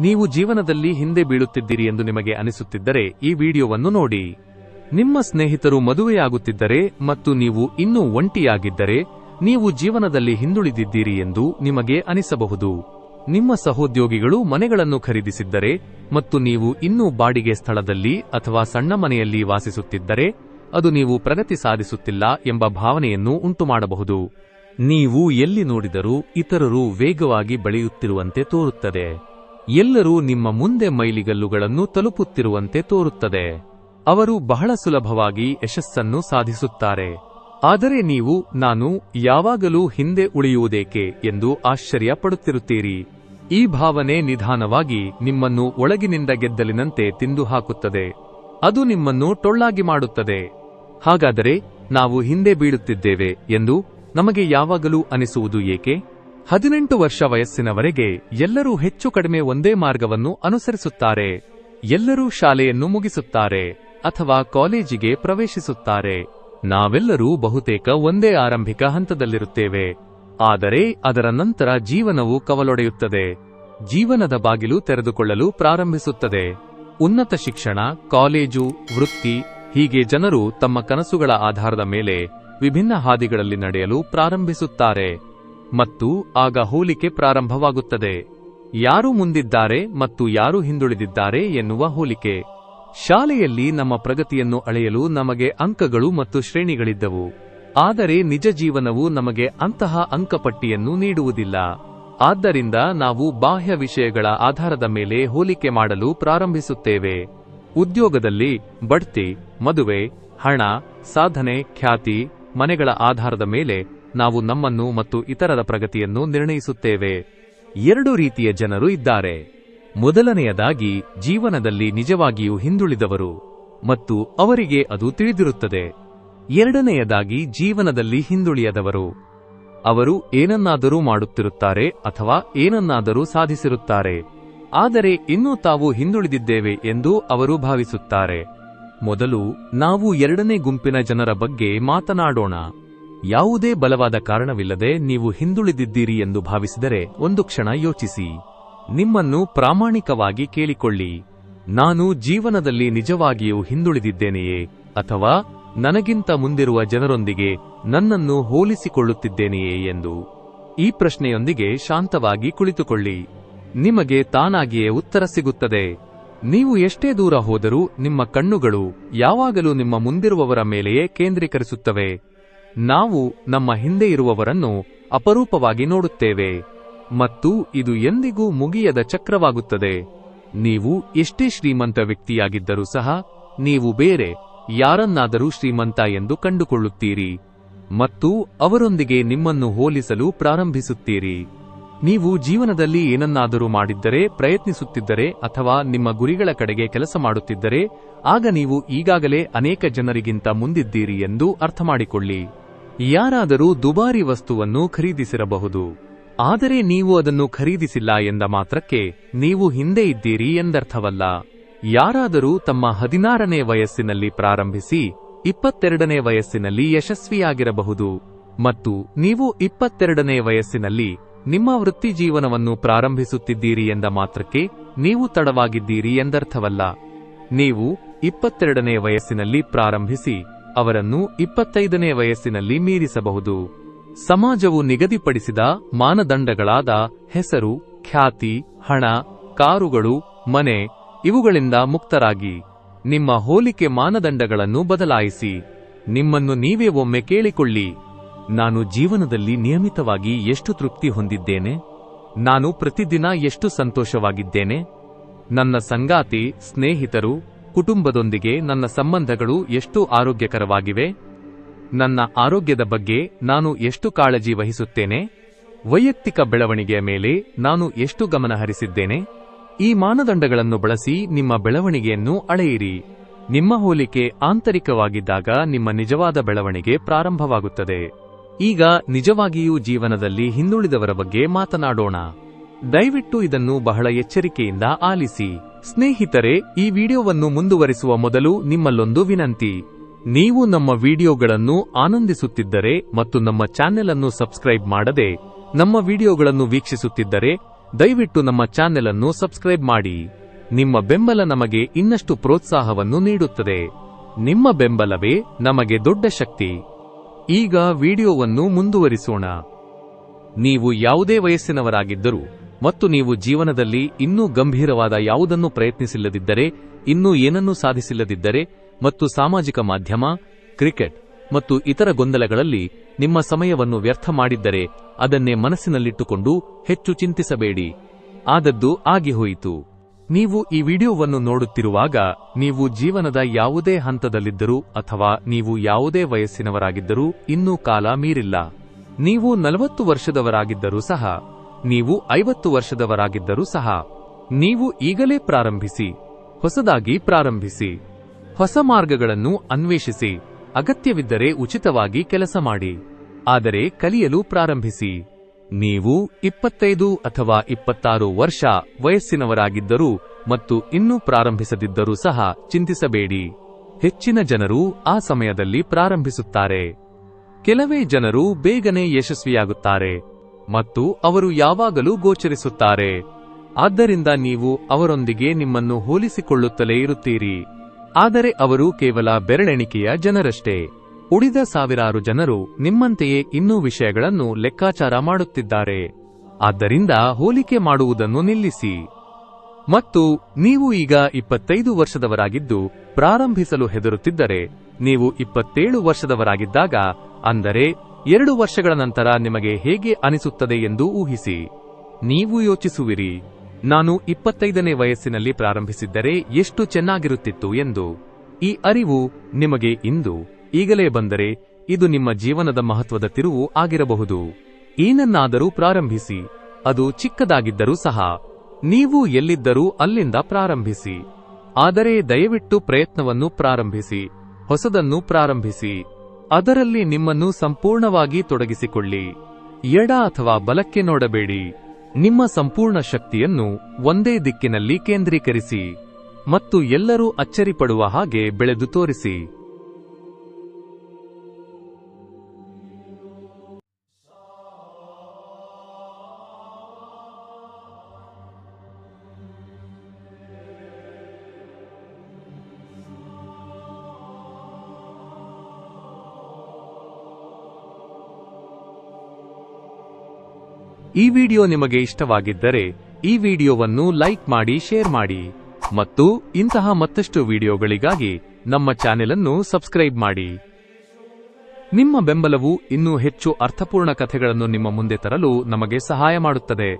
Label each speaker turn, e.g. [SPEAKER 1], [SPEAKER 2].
[SPEAKER 1] ನೀವು ಜೀವನದಲ್ಲಿ ಹಿಂದೆ ಬೀಳುತ್ತಿದ್ದೀರಿ ಎಂದು ನಿಮಗೆ ಅನಿಸುತ್ತಿದ್ದರೆ ಈ ವಿಡಿಯೋವನ್ನು ನೋಡಿ. ನಿಮ್ಮ ಸ್ನೇಹಿತರು ಮದುವೆಯಾಗುತ್ತಿದ್ದರೆ ಮತ್ತು ನೀವು ಇನ್ನೂ ಒಂಟಿಯಾಗಿದ್ದರೆ, ನೀವು ಜೀವನದಲ್ಲಿ ಹಿಂದುಳಿದಿದ್ದೀರಿ ಎಂದು ನಿಮಗೆ ಅನಿಸಬಹುದು. ನಿಮ್ಮ ಸಹೋದ್ಯೋಗಿಗಳು ಮನೆಗಳನ್ನು ಖರೀದಿಸಿದ್ದರೆ ಮತ್ತು ನೀವು ಇನ್ನೂ ಬಾಡಿಗೆ ಸ್ಥಳದಲ್ಲಿ ಅಥವಾ ಸಣ್ಣ ಮನೆಯಲ್ಲಿ ವಾಸಿಸುತ್ತಿದ್ದರೆ, ಅದು ನೀವು ಪ್ರಗತಿ ಸಾಧಿಸುತ್ತಿಲ್ಲ ಎಂಬ ಭಾವನೆಯನ್ನು ಉಂಟುಮಾಡಬಹುದು. ನೀವು ಎಲ್ಲಿ ನೋಡಿದರೂ ಇತರರು ವೇಗವಾಗಿ ಬೆಳೆಯುತ್ತಿರುವಂತೆ ತೋರುತ್ತದೆ. ಎಲ್ಲರೂ ನಿಮ್ಮ ಮುಂದೆ ಮೈಲಿಗಲ್ಲುಗಳನ್ನು ತಲುಪುತ್ತಿರುವಂತೆ ತೋರುತ್ತದೆ. ಅವರು ಬಹಳ ಸುಲಭವಾಗಿ ಯಶಸ್ಸನ್ನು ಸಾಧಿಸುತ್ತಾರೆ. ಆದರೆ ನೀವು, ನಾನು ಯಾವಾಗಲೂ ಹಿಂದೆ ಉಳಿಯುವುದೇಕೆ ಎಂದು ಆಶ್ಚರ್ಯ ಪಡುತ್ತಿರುತ್ತೀರಿ ಈ ಭಾವನೆ ನಿಧಾನವಾಗಿ ನಿಮ್ಮನ್ನು ಒಳಗಿನಿಂದ ಗೆದ್ದಲಿನಂತೆ ತಿಂದು ಹಾಕುತ್ತದೆ ಅದು ನಿಮ್ಮನ್ನು ಟೊಳ್ಳಾಗಿ ಮಾಡುತ್ತದೆ. ಹಾಗಾದರೆ, ನಾವು ಹಿಂದೆ ಬೀಳುತ್ತಿದ್ದೇವೆ ಎಂದು ನಮಗೆ ಯಾವಾಗಲೂ ಅನಿಸುವುದು ಏಕೆ? ಹದಿನೆಂಟು ವರ್ಷ ವಯಸ್ಸಿನವರೆಗೆ ಎಲ್ಲರೂ ಹೆಚ್ಚು ಕಡಿಮೆ ಒಂದೇ ಮಾರ್ಗವನ್ನು ಅನುಸರಿಸುತ್ತಾರೆ. ಎಲ್ಲರೂ ಶಾಲೆಯನ್ನು ಮುಗಿಸುತ್ತಾರೆ ಅಥವಾ ಕಾಲೇಜಿಗೆ ಪ್ರವೇಶಿಸುತ್ತಾರೆ. ನಾವೆಲ್ಲರೂ ಬಹುತೇಕ ಒಂದೇ ಆರಂಭಿಕ ಹಂತದಲ್ಲಿರುತ್ತೇವೆ. ಆದರೆ ಅದರ ನಂತರ ಜೀವನವು ಕವಲೊಡೆಯುತ್ತದೆ. ಜೀವನದ ಬಾಗಿಲು ತೆರೆದುಕೊಳ್ಳಲು ಪ್ರಾರಂಭಿಸುತ್ತದೆ. ಉನ್ನತ ಶಿಕ್ಷಣ, ಕಾಲೇಜು, ವೃತ್ತಿ ಹೀಗೆ ಜನರು ತಮ್ಮ ಕನಸುಗಳ ಆಧಾರದ ಮೇಲೆ ವಿಭಿನ್ನ ಹಾದಿಗಳಲ್ಲಿ ನಡೆಯಲು ಪ್ರಾರಂಭಿಸುತ್ತಾರೆ. ಮತ್ತು ಆಗ ಹೋಲಿಕೆ ಪ್ರಾರಂಭವಾಗುತ್ತದೆ. ಯಾರು ಮುಂದಿದ್ದಾರೆ ಮತ್ತು ಯಾರು ಹಿಂದುಳಿದಿದ್ದಾರೆ ಎನ್ನುವ ಹೋಲಿಕೆ. ಶಾಲೆಯಲ್ಲಿ ನಮ್ಮ ಪ್ರಗತಿಯನ್ನು ಅಳೆಯಲು ನಮಗೆ ಅಂಕಗಳು ಮತ್ತು ಶ್ರೇಣಿಗಳಿದ್ದವು. ಆದರೆ ನಿಜ ಜೀವನವು ನಮಗೆ ಅಂತಹ ಅಂಕಪಟ್ಟಿಯನ್ನು ನೀಡುವುದಿಲ್ಲ. ಆದ್ದರಿಂದ ನಾವು ಬಾಹ್ಯ ವಿಷಯಗಳ ಆಧಾರದ ಮೇಲೆ ಹೋಲಿಕೆ ಮಾಡಲು ಪ್ರಾರಂಭಿಸುತ್ತೇವೆ. ಉದ್ಯೋಗದಲ್ಲಿ ಬಡ್ತಿ, ಮದುವೆ, ಹಣ, ಸಾಧನೆ, ಖ್ಯಾತಿ, ಮನೆಗಳ ಆಧಾರದ ಮೇಲೆ ನಾವು ನಮ್ಮನ್ನು ಮತ್ತು ಇತರರ ಪ್ರಗತಿಯನ್ನು ನಿರ್ಣಯಿಸುತ್ತೇವೆ. ಎರಡು ರೀತಿಯ ಜನರು ಇದ್ದಾರೆ. ಮೊದಲನೆಯದಾಗಿ, ಜೀವನದಲ್ಲಿ ನಿಜವಾಗಿಯೂ ಹಿಂದುಳಿದವರು ಮತ್ತು ಅವರಿಗೆ ಅದು ತಿಳಿದಿರುತ್ತದೆ. ಎರಡನೆಯದಾಗಿ, ಜೀವನದಲ್ಲಿ ಹಿಂದುಳಿಯದವರು. ಅವರು ಏನನ್ನಾದರೂ ಮಾಡುತ್ತಿರುತ್ತಾರೆ ಅಥವಾ ಏನನ್ನಾದರೂ ಸಾಧಿಸಿರುತ್ತಾರೆ. ಆದರೆ ಇನ್ನೂ ತಾವು ಹಿಂದುಳಿದಿದ್ದೇವೆ ಎಂದು ಅವರು ಭಾವಿಸುತ್ತಾರೆ. ಮೊದಲು, ನಾವು ಎರಡನೇ ಗುಂಪಿನ ಜನರ ಬಗ್ಗೆ ಮಾತನಾಡೋಣ. ಯಾವುದೇ ಬಲವಾದ ಕಾರಣವಿಲ್ಲದೆ ನೀವು ಹಿಂದುಳಿದಿದ್ದೀರಿ ಎಂದು ಭಾವಿಸಿದರೆ ಒಂದು ಕ್ಷಣ ಯೋಚಿಸಿ. ನಿಮ್ಮನ್ನು ಪ್ರಾಮಾಣಿಕವಾಗಿ ಕೇಳಿಕೊಳ್ಳಿ. ನಾನು ಜೀವನದಲ್ಲಿ ನಿಜವಾಗಿಯೂ ಹಿಂದುಳಿದಿದ್ದೇನೆಯೇ ಅಥವಾ ನನಗಿಂತ ಮುಂದಿರುವ ಜನರೊಂದಿಗೆ ನನ್ನನ್ನು ಹೋಲಿಸಿಕೊಳ್ಳುತ್ತಿದ್ದೇನೆಯೇ ಎಂದು? ಈ ಪ್ರಶ್ನೆಯೊಂದಿಗೆ ಶಾಂತವಾಗಿ ಕುಳಿತುಕೊಳ್ಳಿ. ನಿಮಗೆ ತಾನಾಗಿಯೇ ಉತ್ತರ ಸಿಗುತ್ತದೆ. ನೀವು ಎಷ್ಟೇ ದೂರ ಹೋದರೂ ನಿಮ್ಮ ಕಣ್ಣುಗಳು ಯಾವಾಗಲೂ ನಿಮ್ಮ ಮುಂದಿರುವವರ ಮೇಲೆಯೇ ಕೇಂದ್ರೀಕರಿಸುತ್ತವೆ. ನಾವು ನಮ್ಮ ಹಿಂದೆ ಇರುವವರನ್ನು ಅಪರೂಪವಾಗಿ ನೋಡುತ್ತೇವೆ ಮತ್ತು ಇದು ಎಂದಿಗೂ ಮುಗಿಯದ ಚಕ್ರವಾಗುತ್ತದೆ. ನೀವು ಎಷ್ಟೇ ಶ್ರೀಮಂತ ವ್ಯಕ್ತಿಯಾಗಿದ್ದರೂ ಸಹ ನೀವು ಬೇರೆ ಯಾರನ್ನಾದರೂ ಶ್ರೀಮಂತ ಎಂದು ಕಂಡುಕೊಳ್ಳುತ್ತೀರಿ ಮತ್ತು ಅವರೊಂದಿಗೆ ನಿಮ್ಮನ್ನು ಹೋಲಿಸಲು ಪ್ರಾರಂಭಿಸುತ್ತೀರಿ. ನೀವು ಜೀವನದಲ್ಲಿ ಏನನ್ನಾದರೂ ಮಾಡಿದ್ದರೆ, ಪ್ರಯತ್ನಿಸುತ್ತಿದ್ದರೆ ಅಥವಾ ನಿಮ್ಮ ಗುರಿಗಳ ಕಡೆಗೆ ಕೆಲಸ ಮಾಡುತ್ತಿದ್ದರೆ, ಆಗ ನೀವು ಈಗಾಗಲೇ ಅನೇಕ ಜನರಿಗಿಂತ ಮುಂದಿದ್ದೀರಿ ಎಂದು ಅರ್ಥಮಾಡಿಕೊಳ್ಳಿ. ಯಾರಾದರೂ ದುಬಾರಿ ವಸ್ತುವನ್ನು ಖರೀದಿಸಿರಬಹುದು. ಆದರೆ ನೀವು ಅದನ್ನು ಖರೀದಿಸಿಲ್ಲ ಎಂದ ಮಾತ್ರಕ್ಕೆ ನೀವು ಹಿಂದೆ ಇದ್ದೀರಿ ಎಂದರ್ಥವಲ್ಲ. ಯಾರಾದರೂ ತಮ್ಮ ಹದಿನಾರನೇ ವಯಸ್ಸಿನಲ್ಲಿ ಪ್ರಾರಂಭಿಸಿ, ಇಪ್ಪತ್ತೆರಡನೇ ವಯಸ್ಸಿನಲ್ಲಿ ಯಶಸ್ವಿಯಾಗಿರಬಹುದು. ಮತ್ತು ನೀವು ಇಪ್ಪತ್ತೆರಡನೇ ವಯಸ್ಸಿನಲ್ಲಿ ನಿಮ್ಮ ವೃತ್ತಿ ಜೀವನವನ್ನು ಪ್ರಾರಂಭಿಸುತ್ತಿದ್ದೀರಿ ಎಂದ ಮಾತ್ರಕ್ಕೆ ನೀವು ತಡವಾಗಿದ್ದೀರಿ ಎಂದರ್ಥವಲ್ಲ. ನೀವು ಇಪ್ಪತ್ತೆರಡನೇ ವಯಸ್ಸಿನಲ್ಲಿ ಪ್ರಾರಂಭಿಸಿ ಅವರನ್ನು ಇಪ್ಪತ್ತೈದನೇ ವಯಸ್ಸಿನಲ್ಲಿ ಮೀರಿಸಬಹುದು. ಸಮಾಜವು ನಿಗದಿಪಡಿಸಿದ ಮಾನದಂಡಗಳಾದ ಹೆಸರು, ಖ್ಯಾತಿ, ಹಣ, ಕಾರುಗಳು, ಮನೆ ಇವುಗಳಿಂದ ಮುಕ್ತರಾಗಿ. ನಿಮ್ಮ ಹೋಲಿಕೆ ಮಾನದಂಡಗಳನ್ನು ಬದಲಾಯಿಸಿ. ನಿಮ್ಮನ್ನು ನೀವೇ ಒಮ್ಮೆ ಕೇಳಿಕೊಳ್ಳಿ. ನಾನು ಜೀವನದಲ್ಲಿ ನಿಯಮಿತವಾಗಿ ಎಷ್ಟು ತೃಪ್ತಿ ಹೊಂದಿದ್ದೇನೆ? ನಾನು ಪ್ರತಿದಿನ ಎಷ್ಟು ಸಂತೋಷವಾಗಿದ್ದೇನೆ? ನನ್ನ ಸಂಗಾತಿ, ಸ್ನೇಹಿತರು ಕುಟುಂಬದೊಂದಿಗೆ ನನ್ನ ಸಂಬಂಧಗಳು ಎಷ್ಟು ಆರೋಗ್ಯಕರವಾಗಿವೆ? ನನ್ನ ಆರೋಗ್ಯದ ಬಗ್ಗೆ ನಾನು ಎಷ್ಟು ಕಾಳಜಿ ವಹಿಸುತ್ತೇನೆ? ವೈಯಕ್ತಿಕ ಬೆಳವಣಿಗೆಯ ಮೇಲೆ ನಾನು ಎಷ್ಟು ಗಮನ ಹರಿಸಿದ್ದೇನೆ? ಈ ಮಾನದಂಡಗಳನ್ನು ಬಳಸಿ ನಿಮ್ಮ ಬೆಳವಣಿಗೆಯನ್ನು ಅಳೆಯಿರಿ. ನಿಮ್ಮ ಹೋಲಿಕೆ ಆಂತರಿಕವಾಗಿದ್ದಾಗ ನಿಮ್ಮ ನಿಜವಾದ ಬೆಳವಣಿಗೆ ಪ್ರಾರಂಭವಾಗುತ್ತದೆ. ಈಗ ನಿಜವಾಗಿಯೂ ಜೀವನದಲ್ಲಿ ಹಿಂದುಳಿದವರ ಬಗ್ಗೆ ಮಾತನಾಡೋಣ. ದಯವಿಟ್ಟು ಇದನ್ನು ಬಹಳ ಎಚ್ಚರಿಕೆಯಿಂದ ಆಲಿಸಿ. ಸ್ನೇಹಿತರೆ, ಈ ವಿಡಿಯೋವನ್ನು ಮುಂದುವರಿಸುವ ಮೊದಲು ನಿಮ್ಮಲ್ಲೊಂದು ವಿನಂತಿ. ನೀವು ನಮ್ಮ ವಿಡಿಯೋಗಳನ್ನು ಆನಂದಿಸುತ್ತಿದ್ದರೆ ಮತ್ತು ನಮ್ಮ ಚಾನೆಲ್ ಅನ್ನು ಸಬ್ಸ್ಕ್ರೈಬ್ ಮಾಡದೆ ನಮ್ಮ ವಿಡಿಯೋಗಳನ್ನು ವೀಕ್ಷಿಸುತ್ತಿದ್ದರೆ, ದಯವಿಟ್ಟು ನಮ್ಮ ಚಾನೆಲ್ ಅನ್ನು ಸಬ್ಸ್ಕ್ರೈಬ್ ಮಾಡಿ. ನಿಮ್ಮ ಬೆಂಬಲ ನಮಗೆ ಇನ್ನಷ್ಟು ಪ್ರೋತ್ಸಾಹವನ್ನು ನೀಡುತ್ತದೆ. ನಿಮ್ಮ ಬೆಂಬಲವೇ ನಮಗೆ ದೊಡ್ಡ ಶಕ್ತಿ. ಈಗ ವಿಡಿಯೋವನ್ನು ಮುಂದುವರಿಸೋಣ. ನೀವು ಯಾವುದೇ ವಯಸ್ಸಿನವರಾಗಿದ್ದರೂ ಮತ್ತು ನೀವು ಜೀವನದಲ್ಲಿ ಇನ್ನೂ ಗಂಭೀರವಾದ ಯಾವುದನ್ನು ಪ್ರಯತ್ನಿಸಿಲ್ಲದಿದ್ದರೆ, ಇನ್ನೂ ಏನನ್ನೂ ಸಾಧಿಸಿಲ್ಲದಿದ್ದರೆ, ಮತ್ತು ಸಾಮಾಜಿಕ ಮಾಧ್ಯಮ, ಕ್ರಿಕೆಟ್ ಮತ್ತು ಇತರ ಗೊಂದಲಗಳಲ್ಲಿ ನಿಮ್ಮ ಸಮಯವನ್ನು ವ್ಯರ್ಥ ಮಾಡಿದ್ದರೆ ಅದನ್ನೇ ಮನಸ್ಸಿನಲ್ಲಿಟ್ಟುಕೊಂಡು ಹೆಚ್ಚು ಚಿಂತಿಸಬೇಡಿ. ಆದದ್ದು ಆಗಿಹೋಯಿತು ನೀವು ಈ ವಿಡಿಯೋವನ್ನು ನೋಡುತ್ತಿರುವಾಗ ನೀವು ಜೀವನದ ಯಾವುದೇ ಹಂತದಲ್ಲಿದ್ದರೂ ಅಥವಾ ನೀವು ಯಾವುದೇ ವಯಸ್ಸಿನವರಾಗಿದ್ದರೂ ಇನ್ನೂ ಕಾಲ ಮೀರಿಲ್ಲ. ನೀವು ನಲವತ್ತು ವರ್ಷದವರಾಗಿದ್ದರೂ ಸಹ ನೀವು ಐವತ್ತು ವರ್ಷದವರಾಗಿದ್ದರೂ ಸಹ, ನೀವು ಈಗಲೇ ಪ್ರಾರಂಭಿಸಿ, ಹೊಸದಾಗಿ ಪ್ರಾರಂಭಿಸಿ, ಹೊಸ ಮಾರ್ಗಗಳನ್ನು ಅನ್ವೇಷಿಸಿ, ಅಗತ್ಯವಿದ್ದರೆ ಉಚಿತವಾಗಿ ಕೆಲಸ ಮಾಡಿ, ಆದರೆ ಕಲಿಯಲು ಪ್ರಾರಂಭಿಸಿ. ನೀವು ಇಪ್ಪತ್ತೈದು ಅಥವಾ ಇಪ್ಪತ್ತಾರು ವರ್ಷ ವಯಸ್ಸಿನವರಾಗಿದ್ದರೂ ಮತ್ತು ಇನ್ನೂ ಪ್ರಾರಂಭಿಸದಿದ್ದರೂ ಸಹ ಚಿಂತಿಸಬೇಡಿ. ಹೆಚ್ಚಿನ ಜನರು ಆ ಸಮಯದಲ್ಲಿ ಪ್ರಾರಂಭಿಸುತ್ತಾರೆ. ಕೆಲವೇ ಜನರು ಬೇಗನೆ ಯಶಸ್ವಿಯಾಗುತ್ತಾರೆ. ಮತ್ತು ಅವರು ಯಾವಾಗಲೂ ಗೋಚರಿಸುತ್ತಾರೆ. ಆದ್ದರಿಂದ ನೀವು ಅವರೊಂದಿಗೆ ನಿಮ್ಮನ್ನು ಹೋಲಿಸಿಕೊಳ್ಳುತ್ತಲೇ ಇರುತ್ತೀರಿ. ಆದರೆ ಅವರು ಕೇವಲ ಬೆರಳೆಣಿಕೆಯ ಜನರಷ್ಟೇ. ಉಳಿದ ಸಾವಿರಾರು ಜನರು ನಿಮ್ಮಂತೆಯೇ ಇನ್ನೂ ವಿಷಯಗಳನ್ನು ಲೆಕ್ಕಾಚಾರ ಮಾಡುತ್ತಿದ್ದಾರೆ. ಆದ್ದರಿಂದ ಹೋಲಿಕೆ ಮಾಡುವುದನ್ನು ನಿಲ್ಲಿಸಿ. ಮತ್ತು ನೀವು ಈಗ ಇಪ್ಪತ್ತೈದು ವರ್ಷದವರಾಗಿದ್ದು ಪ್ರಾರಂಭಿಸಲು ಹೆದರುತ್ತಿದ್ದರೆ, ನೀವು ಇಪ್ಪತ್ತೇಳು ವರ್ಷದವರಾಗಿದ್ದಾಗ, ಅಂದರೆ ಎರಡು ವರ್ಷಗಳ ನಂತರ ನಿಮಗೆ ಹೇಗೆ ಅನಿಸುತ್ತದೆ ಎಂದು ಊಹಿಸಿ. ನೀವು ಯೋಚಿಸುವಿರಿ. ನಾನು ಇಪ್ಪತ್ತೈದನೇ ವಯಸ್ಸಿನಲ್ಲಿ ಪ್ರಾರಂಭಿಸಿದ್ದರೆ ಎಷ್ಟು ಚೆನ್ನಾಗಿರುತ್ತಿತ್ತು ಎಂದು. ಈ ಅರಿವು ನಿಮಗೆ ಇಂದು ಈಗಲೇ ಬಂದರೆ ಇದು ನಿಮ್ಮ ಜೀವನದ ಮಹತ್ವದ ತಿರುವು ಆಗಿರಬಹುದು. ಏನನ್ನಾದರೂ ಪ್ರಾರಂಭಿಸಿ. ಅದು ಚಿಕ್ಕದಾಗಿದ್ದರೂ ಸಹ. ನೀವು ಎಲ್ಲಿದ್ದರೂ ಅಲ್ಲಿಂದ ಪ್ರಾರಂಭಿಸಿ. ಆದರೆ ದಯವಿಟ್ಟು ಪ್ರಯತ್ನವನ್ನು ಪ್ರಾರಂಭಿಸಿ. ಹೊಸದನ್ನು ಪ್ರಾರಂಭಿಸಿ. ಅದರಲ್ಲಿ ನಿಮ್ಮನ್ನು ಸಂಪೂರ್ಣವಾಗಿ ತೊಡಗಿಸಿಕೊಳ್ಳಿ. ಎಡ ಅಥವಾ ಬಲಕ್ಕೆ ನೋಡಬೇಡಿ. ನಿಮ್ಮ ಸಂಪೂರ್ಣ ಶಕ್ತಿಯನ್ನು ಒಂದೇ ದಿಕ್ಕಿನಲ್ಲಿ ಕೇಂದ್ರೀಕರಿಸಿ ಮತ್ತು ಎಲ್ಲರೂ ಅಚ್ಚರಿಪಡುವ ಹಾಗೆ ಬೆಳೆದು ತೋರಿಸಿ. ಈ ವಿಡಿಯೋ ನಿಮಗೆ ಇಷ್ಟವಾಗಿದ್ದರೆ ಈ ವಿಡಿಯೋವನ್ನು ಲೈಕ್ ಮಾಡಿ, ಶೇರ್ ಮಾಡಿ ಮತ್ತು ಇಂತಹ ಮತ್ತಷ್ಟು ವಿಡಿಯೋಗಳಿಗಾಗಿ ನಮ್ಮ ಚಾನೆಲ್ ಅನ್ನು ಸಬ್ಸ್ಕ್ರೈಬ್ ಮಾಡಿ. ನಿಮ್ಮ ಬೆಂಬಲವು ಇನ್ನೂ ಹೆಚ್ಚು ಅರ್ಥಪೂರ್ಣ ಕಥೆಗಳನ್ನು ನಿಮ್ಮ ಮುಂದೆ ತರಲು ನಮಗೆ ಸಹಾಯ ಮಾಡುತ್ತದೆ.